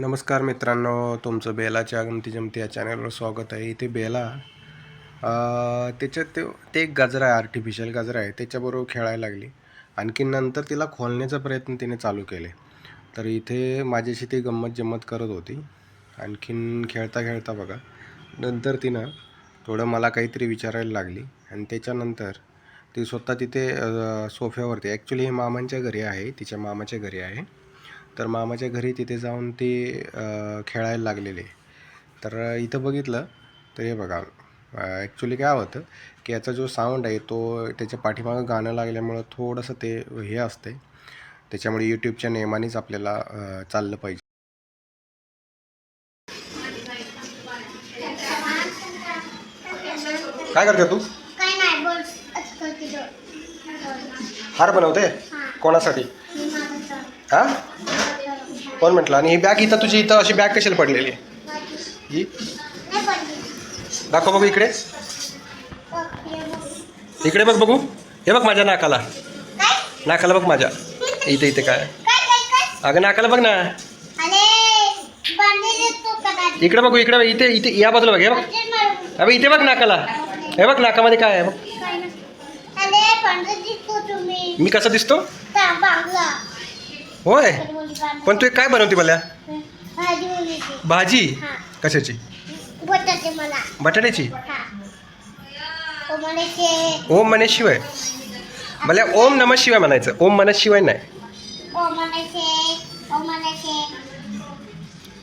नमस्कार मित्रांनो तुमचं बेलाच्या गमती जमती या चॅनलवर स्वागत आहे. इथे बेला त्याच्यात ते ते एक गजरा आहे आर्टिफिशियल गजरा आहे. त्याच्याबरोबर खेळायला लागली. आणखी नंतर तिला खोलण्याचा प्रयत्न तिने चालू केले. तर इथे माझ्याशी ती गंमत जम्मत करत होती. आणखीन खेळता खेळता बघा. नंतर तिनं थोडं मला काहीतरी विचारायला लागली. आणि त्याच्यानंतर ती स्वतः तिथे सोफ्यावरती ॲक्च्युली हे मामांच्या घरी आहे. तिच्या मामाच्या घरी आहे. तर मामाच्या घरी तिथे जाऊन ती खेळायला लागलेले. तर इथं बघितलं तर हे बघा ॲक्च्युली काय होतं की याचा जो साऊंड आहे तो त्याच्या पाठीमागं गाणं लागल्यामुळं थोडंसं ते हे असते त्याच्यामुळे यूट्यूबच्या नियमानेच आपल्याला चाललं पाहिजे. काय करते तू. हार बनवते? कोणासाठी. हां? कोण म्हटलं आणि ही बॅग इथं तुझी इथं अशी बॅग कशाला पडलेली. ही. दाखव बघू इकडे. इकडे बघ बघू हे बघ माझ्या नाकाला? नाकाला बघ माझ्या इथे इथे काय? अगं नाकाला बघ ना. इकडे बघू इकडे इथे इथे या बाजूला बघ हे बघ. अबे इथे बघ नाकाला हे बघ नाकामध्ये काय आहे बघ. मी कसा दिसतो. होय. पण तू एक काय बनवते मला? भाजी हा. कशाची? बटाट्याची? हा. ओम म्हणे शिवाय. मला ओम नम शिवाय म्हणायचं. ओम म्हणत शिवाय नाही.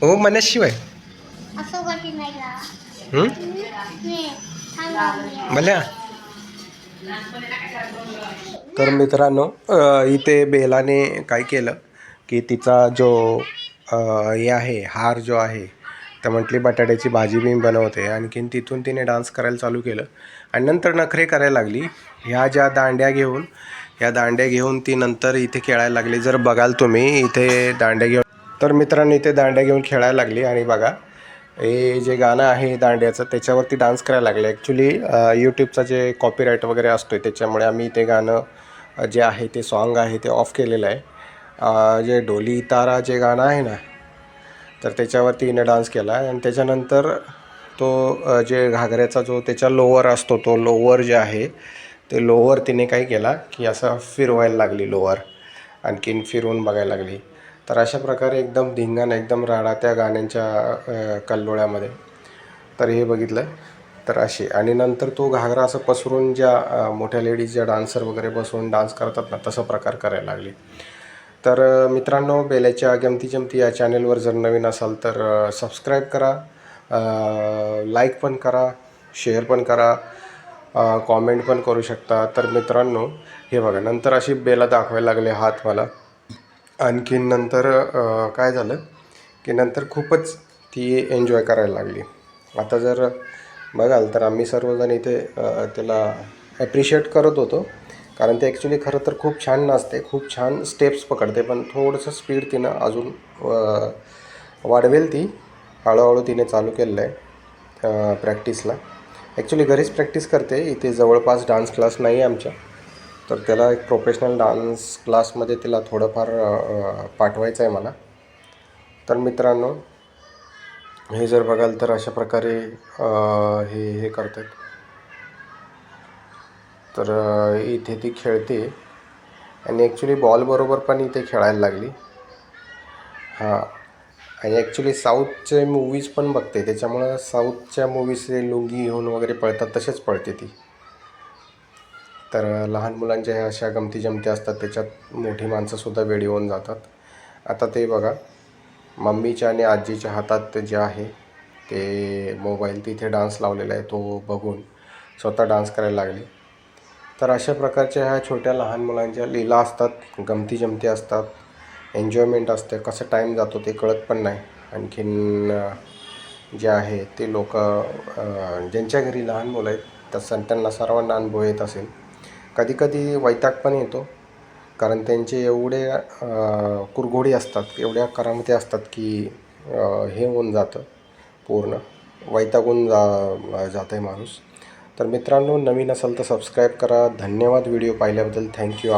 ओम म्हणत शिवाय. भल्या तर मित्रांनो इथे बेलाने काय केलं? की तिचा जो हे आहे हार जो आहे तर म्हटली बटाट्याची भाजी बी बनवते. आणखीन तिथून तिने डान्स करायला चालू केलं. आणि नंतर नखरे करायला लागली. ह्या ज्या दांड्या घेऊन ह्या दांड्या घेऊन ती नंतर इथे खेळायला लागली. जर बघाल तुम्ही इथे दांड्या घेऊन तर मित्रांनो इथे दांड्या घेऊन खेळायला लागली. आणि बघा हे जे गाणं आहे दांड्याचं त्याच्यावरती डान्स करायला लागले. ॲक्च्युली यूट्यूबचा जे कॉपीराईट वगैरे असतो आहे त्याच्यामुळे आम्ही ते गाणं जे आहे ते सॉन्ग आहे ते ऑफ केलेलं आहे. जे ढोली तारा जे गाणं आहे ना तर त्याच्यावरती हिने डान्स केला आणि त्याच्यानंतर तो जे घागऱ्याचा जो त्याच्या लोअर असतो तो लोअर जे आहे ते लोअर तिने काय केला की असं फिरवायला लागली लोअर. आणखीन फिरवून बघायला लागली. तर अशा प्रकारे एकदम धिंगाण एकदम राडा त्या गाण्यांच्या कल्लोळ्यामध्ये तर हे बघितलं तर असे आणि नंतर तो घागरा असं पसरून ज्या मोठ्या लेडीज ज्या डान्सर वगैरे बसवून डान्स करतात ना तसं प्रकार करायला लागली. तर मित्रांनो बेल्याच्या गमती जमती या चॅनेलवर जर नवीन असाल तर सबस्क्राईब करा लाईक पण करा शेअर पण करा कॉमेंट पण करू शकता. तर मित्रांनो हे बघा नंतर अशी बेला दाखवायला लागले हात मला. आणखीन नंतर काय झालं की नंतर खूपच ती एन्जॉय करायला लागली. आता जर बघाल तर आम्ही सर्वजण इथे त्याला ॲप्रिशिएट करत होतो. कारण ते ॲक्च्युली खरं तर खूप छान नाचते खूप छान स्टेप्स पकडते पण थोडंसं स्पीड तिनं अजून वाढवेल ती. हळूहळू तिने चालू केलेलं आहे प्रॅक्टिसला ॲक्च्युली घरीच प्रॅक्टिस करते इथे जवळपास डान्स क्लास नाही आहे आमच्या. तर त्याला एक प्रोफेशनल डान्स क्लासमध्ये तिला थोडंफार पाठवायचं आहे मला. तर मित्रांनो हे जर बघाल तर अशा प्रकारे हे हे करतात तर इथे ती खेळते. आणि ॲक्च्युली बॉलबरोबर पण इथे खेळायला लागली. हां. आणि ॲक्च्युली साऊथचे मूवीज पण बघते. त्याच्यामुळं साऊथच्या मूवीजचे लुंगी घेऊन वगैरे पळतात तसेच पळते ती. तर लहान मुलांच्या ह्या अशा गमती जमती असतात. त्याच्यात मोठी माणसंसुद्धा वेडी होऊन जातात. आता ते बघा. मम्मीच्या आणि आजीच्या हातात जे आहे ते मोबाईल तिथे डान्स लावलेला आहे. तो बघून स्वतः डान्स करायला लागले. तर अशा प्रकारच्या ह्या छोट्या लहान मुलांच्या लीला असतात गमती जमती असतात एन्जॉयमेंट असते कसं टाईम जातो ते कळत पण नाही. आणखीन जे आहे ते लोक ज्यांच्या घरी लहान मुलं आहेत तसं त्यांना सर्वांना अनुभव येत असेल. कधीकधी वैताग पण येतो कारण त्यांचे एवढे कुरघोडी असतात एवढ्या करामती असतात की हे होऊन जातं पूर्ण. वैतागून जा जातं आहे माणूस. तर मित्रांनो नवीन असाल तर सबस्क्राईब करा. धन्यवाद. व्हिडिओ पाहिल्याबद्दल थँक्यू